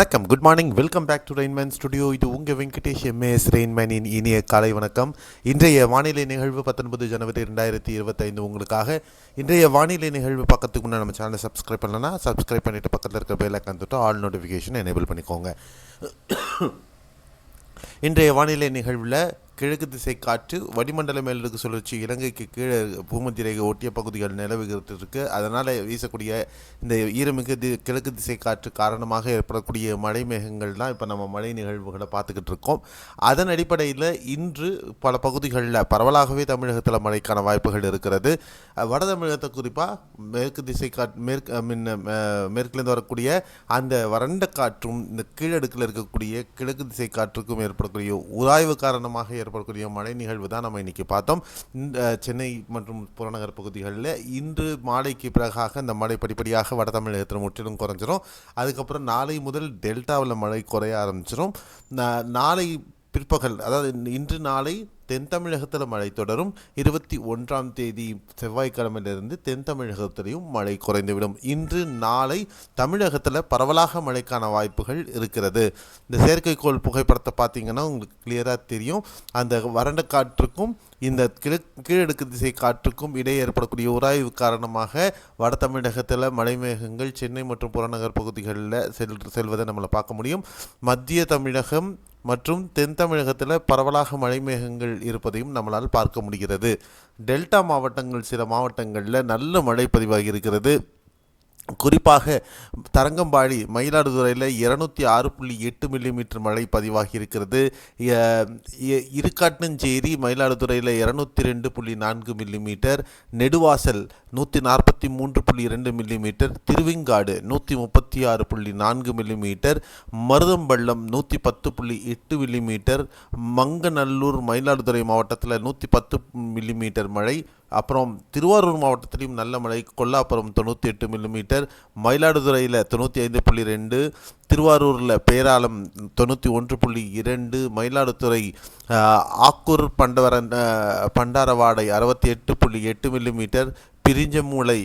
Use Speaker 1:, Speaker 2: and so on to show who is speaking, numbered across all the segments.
Speaker 1: வணக்கம். Good morning welcome back to Rainman studio இது உங்கள் வெங்கடேஷ் எம்ஏஎஸ் ரெயின்மேனின் இனிய காலை வணக்கம். இன்றைய வானிலை நிகழ்வு பத்தொன்பது ஜனவரி ரெண்டாயிரத்தி இருபத்தைந்து உங்களுக்காக. இன்றைய வானிலை நிகழ்வு பக்கத்துக்கு முன்னாடி நம்ம சேனலை சப்ஸ்கிரைப் பண்ணலன்னா சப்ஸ்கிரைப் பண்ணிவிட்டு பக்கத்தில் இருக்க பெல் ஐக்கான் தொட்டு ஆல் நோட்டிஃபிகேஷன் எனேபிள் பண்ணிக்கோங்க. இன்றைய வானிலை நிகழ்வில் கிழக்கு திசை காற்று வடிமண்டல மேலடுக்கு சுழற்சி இலங்கைக்கு கீழே பூமத்திய ரேகை ஒட்டிய பகுதிகள் நிலவுகிறது இருக்கு அதனால் வீசக்கூடிய இந்த ஈரமிகு தி கிழக்கு திசை காற்று காரணமாக ஏற்படக்கூடிய மழை மேகங்கள் தான் இப்போ நம்ம மழை நிகழ்வுகளை பார்த்துக்கிட்டு இருக்கோம். அதன் அடிப்படையில் இன்று பல பகுதிகளில் பரவலாகவே தமிழகத்தில் மழைக்கான வாய்ப்புகள் இருக்கிறது. வட தமிழகத்தை குறிப்பாக மேற்கு திசை காற்று மேற்கு முன்ன மீன் மேற்குலேருந்து வரக்கூடிய அந்த வறண்ட காற்றும் இந்த கீழடுக்கில் இருக்கக்கூடிய கிழக்கு திசை காற்றுக்கும் ஏற்படக்கூடிய உராய்வு காரணமாக ஏற்படக்கூடிய மழை நிகழ்வு தான் நம்ம இன்னைக்கு பார்த்தோம். இந்த சென்னை மற்றும் புறநகர் பகுதிகளில் இன்று மாலைக்கு பிறகாக இந்த மழை படிப்படியாக வட தமிழகத்தில் முற்றிலும் குறைஞ்சிரும். அதுக்கப்புறம் நாளை முதல் டெல்டாவில் மழை குறைய ஆரம்பிச்சிடும் நா- நாளை பிற்பகல் அதாவது இன்று நாளை தென் தமிழகத்தில் மழை தொடரும். இருபத்தி ஒன்றாம் தேதி செவ்வாய்க்கிழமையிலிருந்து தென் தமிழகத்திலையும் மழை குறைந்துவிடும். இன்று நாளை தமிழகத்தில் பரவலாக மழைக்கான வாய்ப்புகள் இருக்கிறது. இந்த செயற்கைக்கோள் புகைப்படத்தை பார்த்தீங்கன்னா உங்களுக்கு கிளியராக தெரியும். அந்த வறண்ட காற்றுக்கும் இந்த கிழக் கீழடுக்கு திசை காற்றுக்கும் இடையே ஏற்படக்கூடிய உராய்வு காரணமாக வட தமிழகத்தில் மழை மேகங்கள் சென்னை மற்றும் புறநகர் பகுதிகளில் செல் செல்வதை நம்மளை பார்க்க முடியும். மத்திய தமிழகம் மற்றும் தென் தமிழகத்தில் பரவலாக மழை மேகங்கள் இருப்பதையும் நம்மளால் பார்க்க முடிகிறது. டெல்டா மாவட்டங்கள் சில மாவட்டங்களில் நல்ல மழை பதிவாகி இருக்கிறது. குறிப்பாக தரங்கம்பாடி மயிலாடுதுறையில் இருநூத்தி ஆறு புள்ளி எட்டு மில்லிமீட்டர் மழை பதிவாகி இருக்கிறது எ- மயிலாடுதுறையில் இருநூத்தி ரெண்டு புள்ளி நான்கு மில்லிமீட்டர் நெடுவாசல் நூற்றி நாற்பத்தி மூன்று புள்ளி இரண்டு மில்லிமீட்டர் திருவிங்காடு நூற்றி முப்பத்தி ஆறு புள்ளி நான்கு மில்லிமீட்டர் மருதம்பள்ளம் நூற்றி பத்து புள்ளி எட்டு மில்லிமீட்டர் மங்கநல்லூர் மயிலாடுதுறை மாவட்டத்தில் நூற்றி பத்து மில்லிமீட்டர் மழை அப்புறம் திருவாரூர் மாவட்டத்திலையும் நல்ல மழை. கொல்லாப்புறம் தொண்ணூற்றி எட்டு மில்லிமீட்டர் மயிலாடுதுறையில் தொண்ணூற்றி ஐந்து புள்ளி ரெண்டு திருவாரூரில் பேராலம் தொண்ணூற்றி ஒன்று புள்ளி இரண்டு மயிலாடுதுறை ஆக்கூர் பண்டவரன் பண்டாரவாடை அறுபத்தி எட்டு புள்ளி எட்டு மில்லிமீட்டர் பிரிஞ்ச மூளை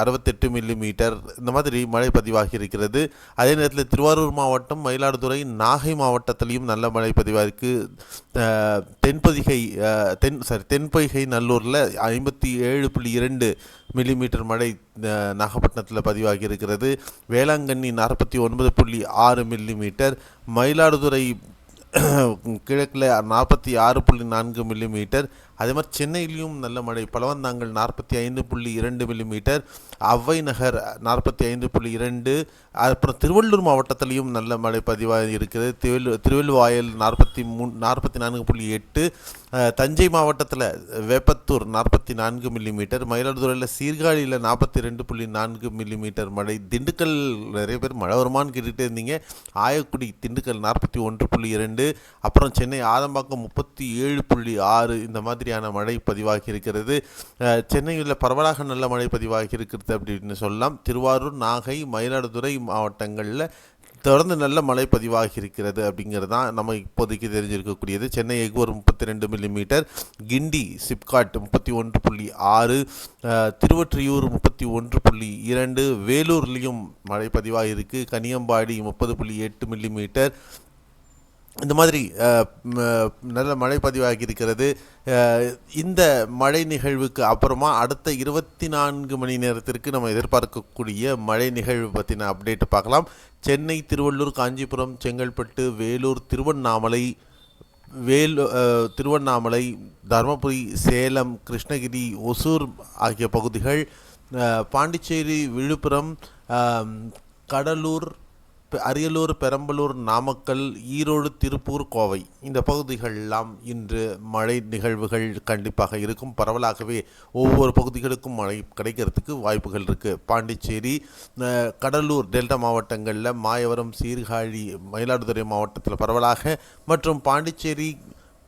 Speaker 1: அறுபத்தெட்டு மில்லிமீட்டர் இந்த மாதிரி மழை பதிவாகி இருக்கிறது. அதே நேரத்தில் திருவாரூர் மாவட்டம் மயிலாடுதுறை நாகை மாவட்டத்திலையும் நல்ல மழை பதிவாயிருக்கு. தென்பதிகை தென் சாரி தென்பொய்கை நல்லூரில் ஐம்பத்தி ஏழு புள்ளி இரண்டு மில்லிமீட்டர் மழை நாகப்பட்டினத்தில் பதிவாகி இருக்கிறது. வேளாங்கண்ணி நாற்பத்தி ஒன்பது புள்ளி ஆறு மில்லிமீட்டர் மயிலாடுதுறை கிழக்கில் நாற்பத்தி ஆறு புள்ளி நான்கு மில்லிமீட்டர் அதே மாதிரி சென்னையிலையும் நல்ல மழை. பலவந்தாங்கல் நாற்பத்தி ஐந்து புள்ளி இரண்டு மில்லிமீட்டர் அவ்வை நகர் நாற்பத்தி ஐந்து புள்ளி இரண்டு அப்புறம் திருவள்ளூர் மாவட்டத்திலையும் நல்ல மழை பதிவாக இருக்கிறது. திருவள்ளு திருவள்ளுவாயல் நாற்பத்தி மூணு நாற்பத்தி நான்கு புள்ளி எட்டு தஞ்சை மாவட்டத்தில் வேப்பத்தூர் நாற்பத்தி நான்கு மில்லிமீட்டர் மயிலாடுதுறையில் சீர்காழியில் நாற்பத்தி ரெண்டு புள்ளி நான்கு மில்லிமீட்டர் மழை. திண்டுக்கல் நிறைய பேர் மழை வருமான்னு கேட்டுகிட்டே இருந்தீங்க. ஆயக்குடி திண்டுக்கல் நாற்பத்தி ஒன்று புள்ளி இரண்டு அப்புறம் சென்னை ஆதம்பாக்கம் முப்பத்தி ஏழு புள்ளி ஆறு இந்த மாதிரி மாதிரியான மழை பதிவாகி இருக்கிறது சென்னையில் பரவலாக நல்ல மழை பதிவாகி இருக்கிறது அப்படின்னு சொல்லலாம். திருவாரூர் நாகை மயிலாடுதுறை மாவட்டங்களில் தொடர்ந்து நல்ல மழை பதிவாகி இருக்கிறது அப்படிங்கிறது தான் நம்ம இப்போதைக்கு தெரிஞ்சிருக்கக்கூடியது. சென்னை எக்வூர் முப்பத்தி ரெண்டு மில்லிமீட்டர் கிண்டி சிப்காட் முப்பத்தி ஒன்று புள்ளி ஆறு அஹ், திருவொற்றியூர் முப்பத்தி ஒன்று புள்ளி இரண்டு வேலூர்லேயும் மழை பதிவாகி இருக்குது கனியம்பாடி முப்பது புள்ளி எட்டு மில்லிமீட்டர் இந்த மாதிரி நல்ல மழை பதிவாகி இருக்கிறது. இந்த மழை நிகழ்வுக்கு அப்புறமா அடுத்த இருபத்தி நான்கு மணி நேரத்திற்கு நம்ம எதிர்பார்க்கக்கூடிய மழை நிகழ்வு பற்றின அப்டேட் பார்க்கலாம். சென்னை திருவள்ளூர் காஞ்சிபுரம் செங்கல்பட்டு வேலூர் திருவண்ணாமலை வேல் திருவண்ணாமலை தருமபுரி சேலம் கிருஷ்ணகிரி ஒசூர் ஆகிய பகுதிகள். பாண்டிச்சேரி விழுப்புரம் கடலூர் அரியலூர் பெரம்பலூர் நாமக்கல் ஈரோடு திருப்பூர் கோவை. இந்த பகுதிகளெல்லாம் இன்று மழை நிகழ்வுகள் கண்டிப்பாக இருக்கும். பரவலாகவே ஒவ்வொரு பகுதிகளுக்கும் மழை கிடைக்கிறதுக்கு வாய்ப்புகள் இருக்குது பாண்டிச்சேரி கடலூர் டெல்டா மாவட்டங்களில் மாயவரம் சீர்காழி மயிலாடுதுறை மாவட்டத்தில் பரவலாக மற்றும் பாண்டிச்சேரி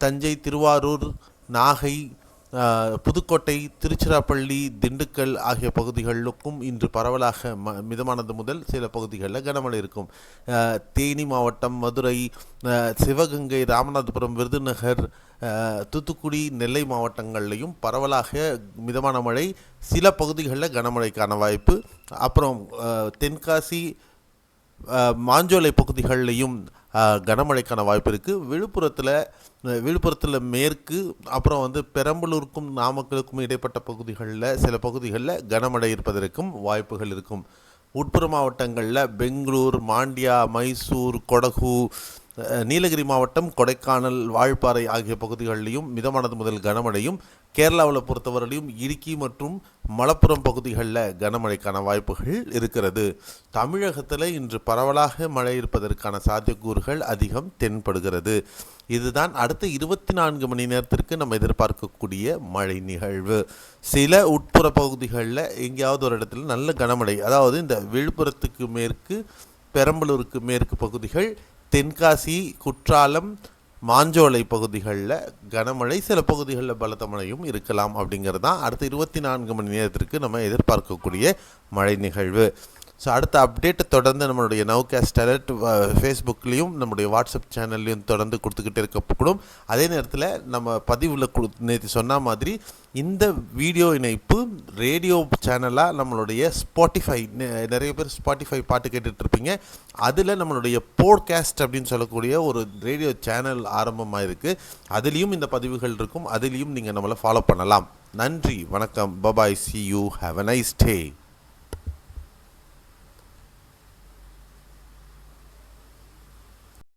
Speaker 1: தஞ்சை திருவாரூர் நாகை புதுக்கோட்டை திருச்சிராப்பள்ளி திண்டுக்கல் ஆகிய பகுதிகளுக்கும் இன்று பரவலாக ம மிதமானது முதல் சில பகுதிகளில் கனமழை இருக்கும். தேனி மாவட்டம் மதுரை சிவகங்கை ராமநாதபுரம் விருதுநகர் தூத்துக்குடி நெல்லை மாவட்டங்கள்லையும் பரவலாக மிதமான மழை. சில பகுதிகளில் கனமழைக்கான வாய்ப்பு. அப்புறம் தென்காசி மாஞ்சோலை பகுதிகளிலையும் கனமழைக்கான வாய்ப்பு இருக்குது விழுப்புரத்தில் விழுப்புரத்தில் மேற்கு அப்புறம் வந்து பெரம்பலூருக்கும் நாமக்கலுக்கும் இடைப்பட்ட பகுதிகளில் சில பகுதிகளில் கனமழை இருப்பதற்கும் வாய்ப்புகள் இருக்கும். உட்புற மாவட்டங்களில் பெங்களூர் மாண்டியா மைசூர் கொடகு நீலகிரி மாவட்டம் கொடைக்கானல் வால்பாறை ஆகிய பகுதிகளிலையும் மிதமானது முதல் கனமழையும் கேரளாவில் பொறுத்தவரையிலும் இடுக்கி மற்றும் மலப்புரம் பகுதிகளில் கனமழைக்கான வாய்ப்புகள் இருக்கிறது. தமிழகத்தில் இன்று பரவலாக மழை இருப்பதற்கான சாத்தியக்கூறுகள் அதிகம் தென்படுகிறது. இதுதான் அடுத்த இருபத்தி நான்கு மணி நேரத்திற்கு நம்ம எதிர்பார்க்கக்கூடிய மழை நிகழ்வு. சில உட்புற பகுதிகளில் எங்கேயாவது ஒரு இடத்துல நல்ல கனமழை அதாவது இந்த விழுப்புரத்துக்கு மேற்கு பெரம்பலூருக்கு மேற்கு பகுதிகள் தென்காசி குற்றாலம் மாஞ்சோலை பகுதிகளில் கனமழை சில பகுதிகளில் பலத்த மழையும் இருக்கலாம் அப்படிங்கிறது தான் அடுத்த இருபத்தி நான்கு மணி நேரத்திற்கு நம்ம எதிர்பார்க்கக்கூடிய மழை நிகழ்வு. ஸோ அடுத்த அப்டேட்டை தொடர்ந்து நம்மளுடைய நவ்காஸ்ட் அலர்ட் ஃபேஸ்புக்லேயும் நம்முடைய வாட்ஸ்அப் சேனல்லையும் தொடர்ந்து கொடுத்துக்கிட்டே இருக்கக்கூடும். அதே நேரத்தில் நம்ம பதிவில் கொடு நேற்று சொன்ன மாதிரி இந்த வீடியோ இணைப்பு ரேடியோ சேனலாக நம்மளுடைய ஸ்பாட்டிஃபை நிறைய பேர் ஸ்பாட்டிஃபை பாட்டு கேட்டுட்ருப்பீங்க அதில் நம்மளுடைய போட்காஸ்ட் அப்படின்னு சொல்லக்கூடிய ஒரு ரேடியோ சேனல் ஆரம்பமாக இருக்குது அதுலேயும் இந்த பதிவுகள் இருக்கும். அதுலேயும் நீங்கள் நம்மளை ஃபாலோ பண்ணலாம். நன்றி வணக்கம். Bye bye see you have a nice day